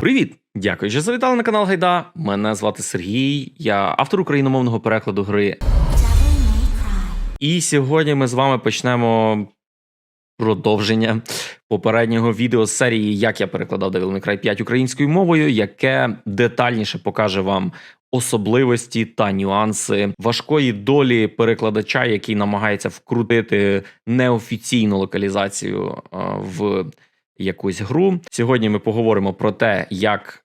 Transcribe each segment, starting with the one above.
Привіт! Дякую, що завітали на канал Гайда. Мене звати Сергій, я автор україномовного перекладу гри. І сьогодні ми з вами почнемо продовження попереднього відео з серії Як я перекладав Devil May Cry 5 українською мовою, яке детальніше покаже вам особливості та нюанси важкої долі перекладача, який намагається вкрутити неофіційну локалізацію в якусь гру. Сьогодні ми поговоримо про те, як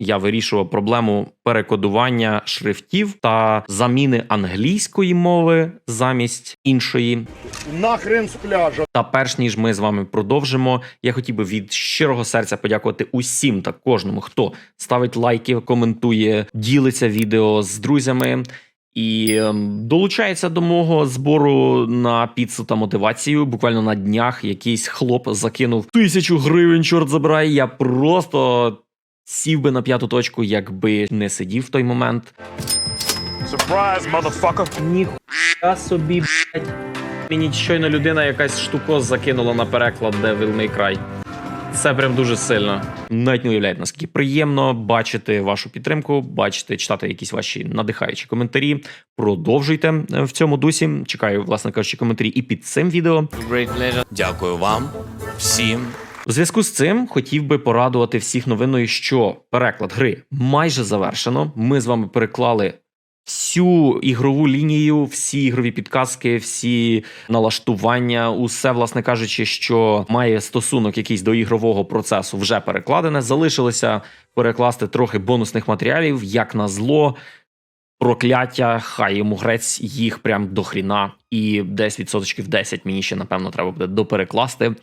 я вирішував проблему перекодування шрифтів та заміни англійської мови замість іншої. Нахрен з пляжа. Та перш ніж ми з вами продовжимо, я хотів би від щирого серця подякувати усім та кожному, хто ставить лайки, коментує, ділиться відео з друзями. І ем, долучається до мого збору на піцу та мотивацію. Буквально на днях якийсь хлоп закинув тисячу гривень, чорт забирай. Я просто сів би на п'яту точку, якби не сидів в той момент. Surprise, motherfucker. Ніхуя собі, блядь. Мені щойно людина якась штуко закинула на переклад Devil May Cry. Це прям дуже сильно. Навіть не уявляєте, наскільки приємно бачити вашу підтримку, бачити, читати якісь ваші надихаючі коментарі. Продовжуйте е, в цьому дусі. Чекаю, власне кажучи, коментарі і під цим відео. Дякую вам всім. У зв'язку з цим хотів би порадувати всіх новиною, що переклад гри майже завершено. Ми з вами переклали всю ігрову лінію, всі ігрові підказки, всі налаштування, усе, власне кажучи, що має стосунок якийсь до ігрового процесу, вже перекладене. Залишилося перекласти трохи бонусних матеріалів, як на зло. Прокляття, хай йому грець їх прям до хріна, і десь відсоточків 10 мені ще напевно треба буде доперекласти.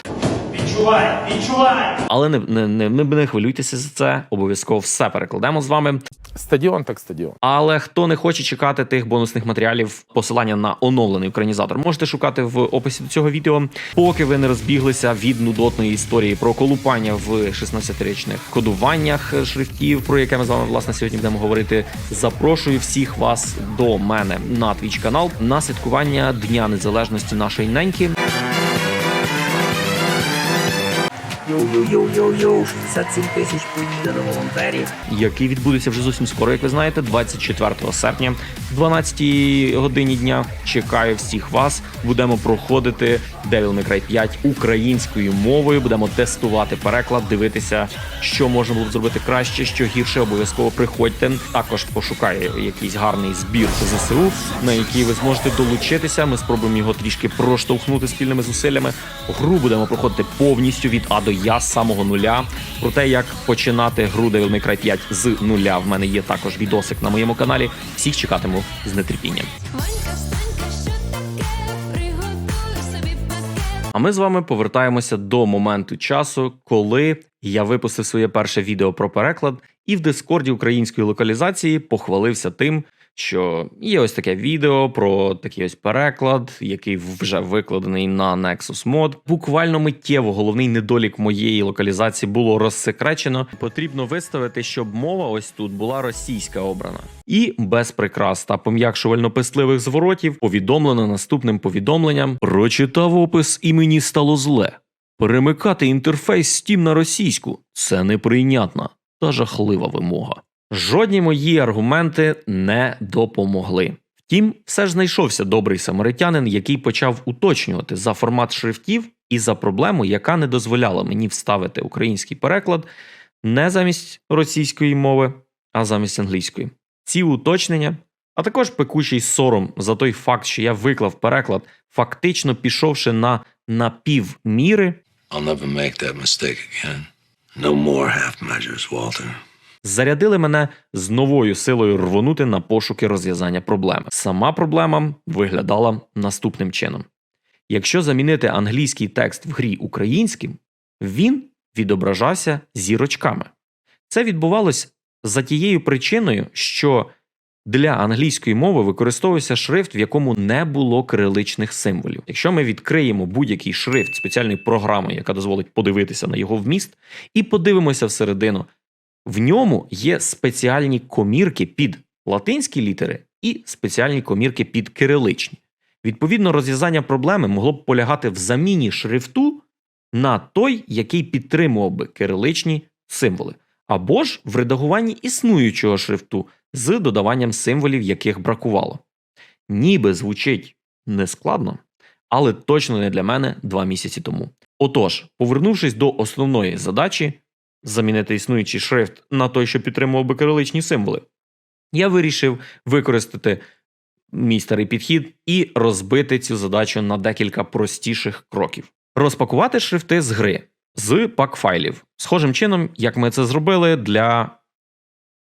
Відчувай, відчувай. Але не, не, не, не, не хвилюйтеся за це. Обов'язково все перекладемо з вами. Стадіон так стадіон. Але хто не хоче чекати тих бонусних матеріалів, посилання на оновлений українізатор можете шукати в описі до цього відео. Поки ви не розбіглися від нудотної історії про колупання в 16-річних кодуваннях шрифтів, про яке ми з вами власне сьогодні будемо говорити. Запрошую всіх вас до мене на твіч канал на святкування Дня Незалежності нашої неньки. Йоу-йоу-йоу-йоу, 67 тисяч волонтерів. який відбудеться вже зовсім скоро, як ви знаєте, 24 серпня, в 12 годині дня. Чекаю всіх вас. Будемо проходити Devil May Cry 5 українською мовою. Будемо тестувати переклад, дивитися, що можна було б зробити краще, що гірше. Обов'язково приходьте. Також пошукаю якийсь гарний збір ЗСУ, на який ви зможете долучитися. Ми спробуємо його трішки проштовхнути спільними зусиллями. Гру будемо проходити повністю від А до Я з самого нуля. Про те, як починати гру Devil May Cry 5 з нуля. В мене є також відосик на моєму каналі. Всіх чекатиму з нетерпінням. А ми з вами повертаємося до моменту часу, коли я випустив своє перше відео про переклад, і в дискорді української локалізації похвалився тим, що є ось таке відео про такий ось переклад, який вже викладений на Nexus Mod. Буквально миттєво головний недолік моєї локалізації було розсекречено. Потрібно виставити, щоб мова ось тут була російська обрана. І без прикрас та пом'якшувально-пестливих зворотів повідомлено наступним повідомленням: прочитав опис і мені стало зле. Перемикати інтерфейс Steam на російську це неприйнятна та жахлива вимога. Жодні мої аргументи не допомогли. Втім, все ж знайшовся добрий самаритянин, який почав уточнювати за формат шрифтів і за проблему, яка не дозволяла мені вставити український переклад не замість російської мови, а замість англійської. Ці уточнення, а також пекучий сором за той факт, що я виклав переклад, фактично пішовши на напівміри, I'll never make that mistake again. No more half measures, Walter. Зарядили мене з новою силою рвонути на пошуки розв'язання проблеми. Сама проблема виглядала наступним чином: якщо замінити англійський текст в грі українським, він відображався зірочками. Це відбувалось за тією причиною, що для англійської мови використовувався шрифт, в якому не було кириличних символів. Якщо ми відкриємо будь-який шрифт спеціальної програми, яка дозволить подивитися на його вміст, і подивимося всередину, в ньому є спеціальні комірки під латинські літери і спеціальні комірки під кириличні. Відповідно, розв'язання проблеми могло б полягати в заміні шрифту на той, який підтримував би кириличні символи. або ж в редагуванні існуючого шрифту з додаванням символів, яких бракувало. Ніби звучить нескладно, але точно не для мене два місяці тому. Отож, повернувшись до основної задачі замінити існуючий шрифт на той, що підтримував би кириличні символи, я вирішив використати мій старий підхід і розбити цю задачу на декілька простіших кроків. Розпакувати шрифти з гри з пак-файлів, схожим чином, як ми це зробили для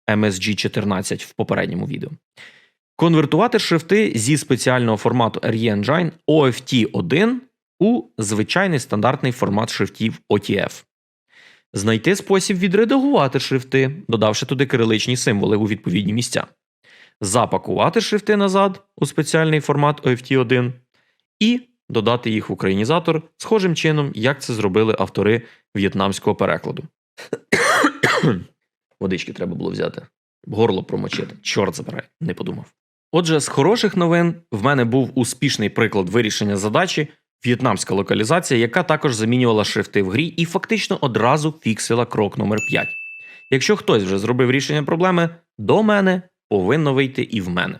MSG 14 в попередньому відео. Конвертувати шрифти зі спеціального формату RE Engine OFT1 у звичайний стандартний формат шрифтів OTF. Знайти спосіб відредагувати шрифти, додавши туди кириличні символи у відповідні місця. Запакувати шрифти назад у спеціальний формат OFT1 і додати їх в українізатор схожим чином, як це зробили автори в'єтнамського перекладу. Водички треба було взяти. Горло промочити. Чорт забирай, не подумав. Отже, з хороших новин в мене був успішний приклад вирішення задачі в'єтнамська локалізація, яка також замінювала шрифти в грі і фактично одразу фіксила крок номер 5. Якщо хтось вже зробив рішення проблеми, до мене повинно вийти і в мене.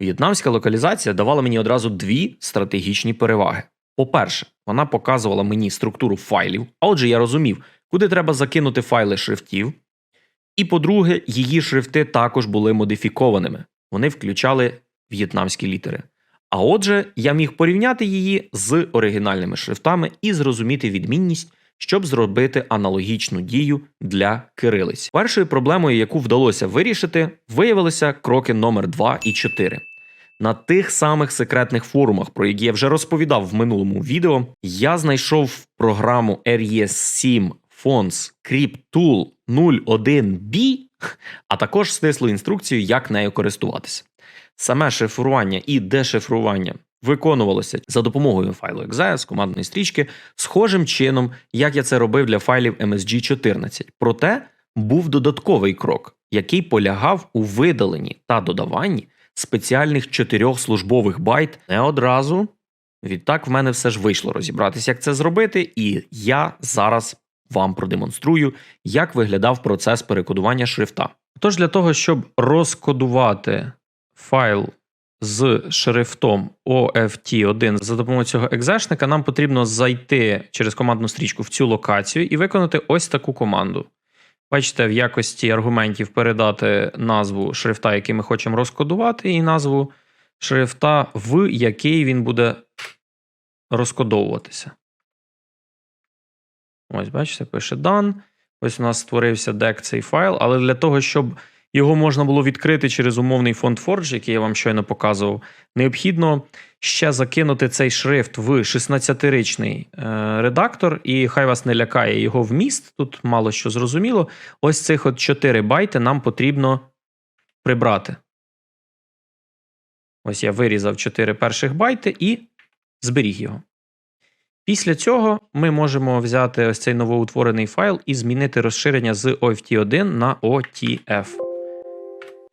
В'єтнамська локалізація давала мені одразу дві стратегічні переваги. По-перше, вона показувала мені структуру файлів, а отже, я розумів, куди треба закинути файли шрифтів. І по-друге, її шрифти також були модифікованими. Вони включали в'єтнамські літери. А отже, я міг порівняти її з оригінальними шрифтами і зрозуміти відмінність, щоб зробити аналогічну дію для кирилиць. Першою проблемою, яку вдалося вирішити, виявилися кроки номер 2 і 4. На тих самих секретних форумах, про які я вже розповідав в минулому відео, я знайшов програму RES7 Fonts Crypt Tool 01B, а також стислу інструкцію, як нею користуватися. Саме шифрування і дешифрування виконувалося за допомогою файлу .exe з командної стрічки, схожим чином, як я це робив для файлів MSG 14. Проте був додатковий крок, який полягав у видаленні та додаванні спеціальних чотирьох службових байт не одразу. Відтак в мене все ж вийшло розібратися, як це зробити, і я зараз вам продемонструю, як виглядав процес перекодування шрифта. Тож для того, щоб розкодувати файл з шрифтом OFT1 за допомогою цього екзешника, нам потрібно зайти через командну стрічку в цю локацію і виконати ось таку команду. Бачите, в якості аргументів передати назву шрифта, який ми хочемо розкодувати, і назву шрифта, в який він буде розкодовуватися. Ось, бачите, пише done. Ось у нас створився дек цей файл, але для того, щоб його можна було відкрити через умовний фонд Forge, який я вам щойно показував, необхідно ще закинути цей шрифт в 16-ричний е, редактор, і хай вас не лякає його вміст. Тут мало що зрозуміло. Ось цих от 4 байти нам потрібно прибрати. Ось я вирізав 4 перших байти і зберіг його. Після цього ми можемо взяти ось цей новоутворений файл і змінити розширення з OFT1 на OTF.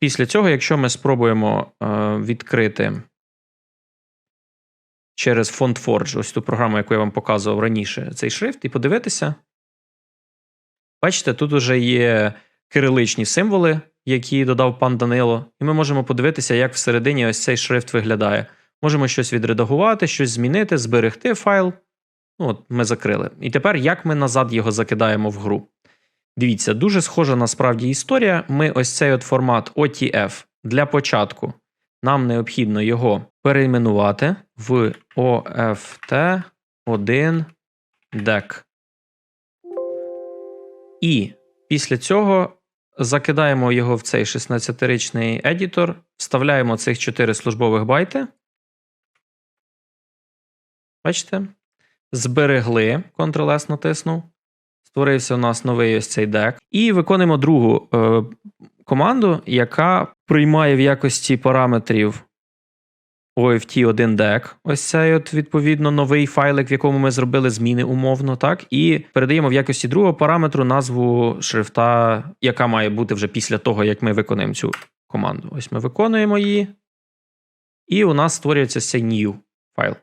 Після цього, якщо ми спробуємо е, відкрити через Font Forge, ось ту програму, яку я вам показував раніше, цей шрифт, і подивитися. Бачите, тут вже є кириличні символи, які додав пан Данило, і ми можемо подивитися, як всередині ось цей шрифт виглядає. Можемо щось відредагувати, щось змінити, зберегти файл. Ну, от ми закрили. І тепер як ми назад його закидаємо в гру? Дивіться, дуже схожа насправді історія. Ми ось цей от формат OTF для початку. Нам необхідно його перейменувати в OFT1 DEC. І після цього закидаємо його в цей 16-ричний едітор, вставляємо цих 4 службових байти. Бачите? Зберегли, Ctrl-S натиснув. Створився у нас новий ось цей дек. І виконуємо другу е, команду, яка приймає в якості параметрів OFT1 deck. Ось цей от, відповідно, новий файлик, в якому ми зробили зміни умовно, так, і передаємо в якості другого параметру назву шрифта, яка має бути вже після того, як ми виконуємо цю команду. Ось ми виконуємо її. І у нас створюється цей new файл.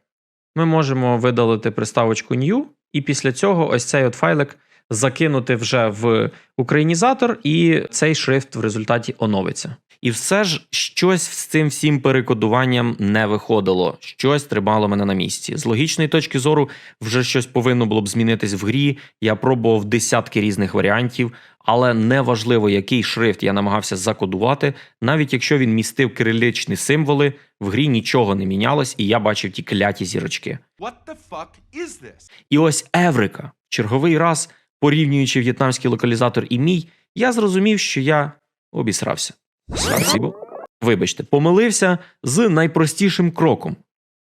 Ми можемо видалити приставочку new, і після цього ось цей от файлик закинути вже в українізатор, і цей шрифт в результаті оновиться. І все ж щось з цим всім перекодуванням не виходило, щось тримало мене на місці. З логічної точки зору, вже щось повинно було б змінитись в грі. Я пробував десятки різних варіантів, але неважливо, який шрифт я намагався закодувати, навіть якщо він містив кириличні символи, в грі нічого не мінялось, і я бачив ті кляті зірочки. What the fuck is this? І ось Еврика. Черговий раз, порівнюючи в'єтнамський локалізатор і мій, я зрозумів, що я обісрався. Спасибо. Вибачте, помилився з найпростішим кроком.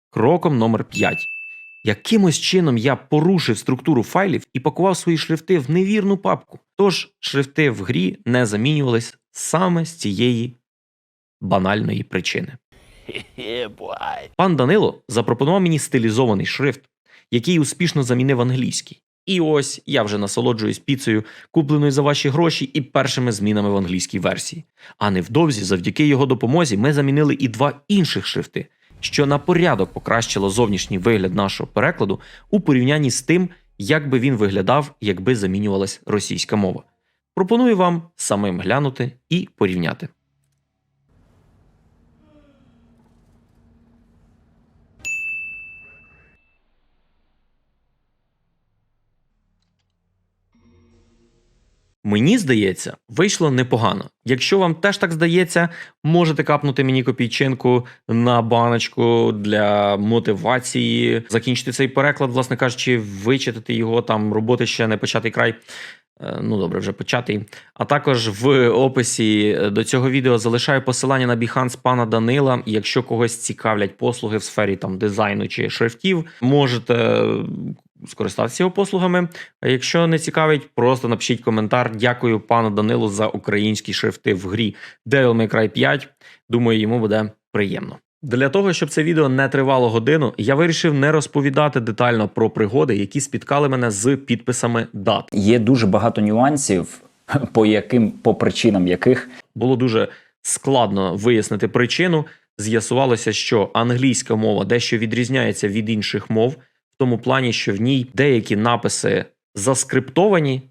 Кроком номер 5. Якимось чином я порушив структуру файлів і пакував свої шрифти в невірну папку. Тож шрифти в грі не замінювались саме з цієї банальної причини. Пан Данило запропонував мені стилізований шрифт, який успішно замінив англійський. І ось я вже насолоджуюсь піцею, купленою за ваші гроші, і першими змінами в англійській версії. А невдовзі, завдяки його допомозі, ми замінили і два інших шрифти, що на порядок покращило зовнішній вигляд нашого перекладу у порівнянні з тим, як би він виглядав, якби замінювалась російська мова. Пропоную вам самим глянути і порівняти. Мені здається, вийшло непогано. Якщо вам теж так здається, можете капнути мені копійчинку на баночку для мотивації, закінчити цей переклад, власне кажучи, вичитати його там, роботи ще не початий край. Е, Ну, добре, вже початий. А також в описі до цього відео залишаю посилання на Behance пана Данила. Якщо когось цікавлять послуги в сфері там дизайну чи шрифтів, можете скористатися його послугами. А якщо не цікавить, просто напишіть коментар. Дякую пану Данилу за українські шрифти в грі Devil May Cry 5. Думаю, йому буде приємно. Для того, щоб це відео не тривало годину, я вирішив не розповідати детально про пригоди, які спіткали мене з підписами дат. Є дуже багато нюансів, по яким, по причинам яких було дуже складно вияснити причину. З'ясувалося, що англійська мова дещо відрізняється від інших мов, тому плані, що в ній деякі написи заскриптовані,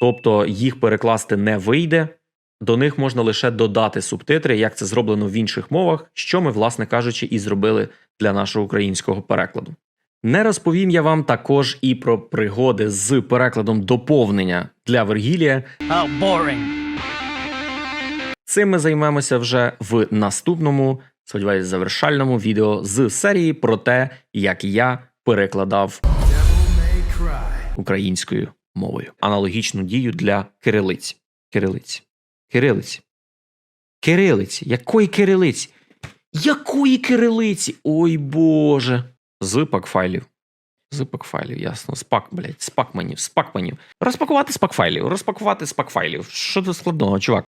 тобто їх перекласти не вийде. До них можна лише додати субтитри, як це зроблено в інших мовах, що ми, власне кажучи, і зробили для нашого українського перекладу. Не розповім я вам також і про пригоди з перекладом доповнення для Вергілія, Цим ми займемося вже в наступному, сподіваюсь, завершальному відео з серії про те, як я перекладав українською мовою. Аналогічну дію для кирилиць. Кирилиць. Кирилиць. Кирилиці. Якої кирилиці? Якої кирилиці? Ой Боже. З пакфайлів. З пакфайлів, ясно. Спак, блядь, з пакманів. Розпакувати з пакфайлів, розпакувати з пакфайлів. Що тут складного, чувак?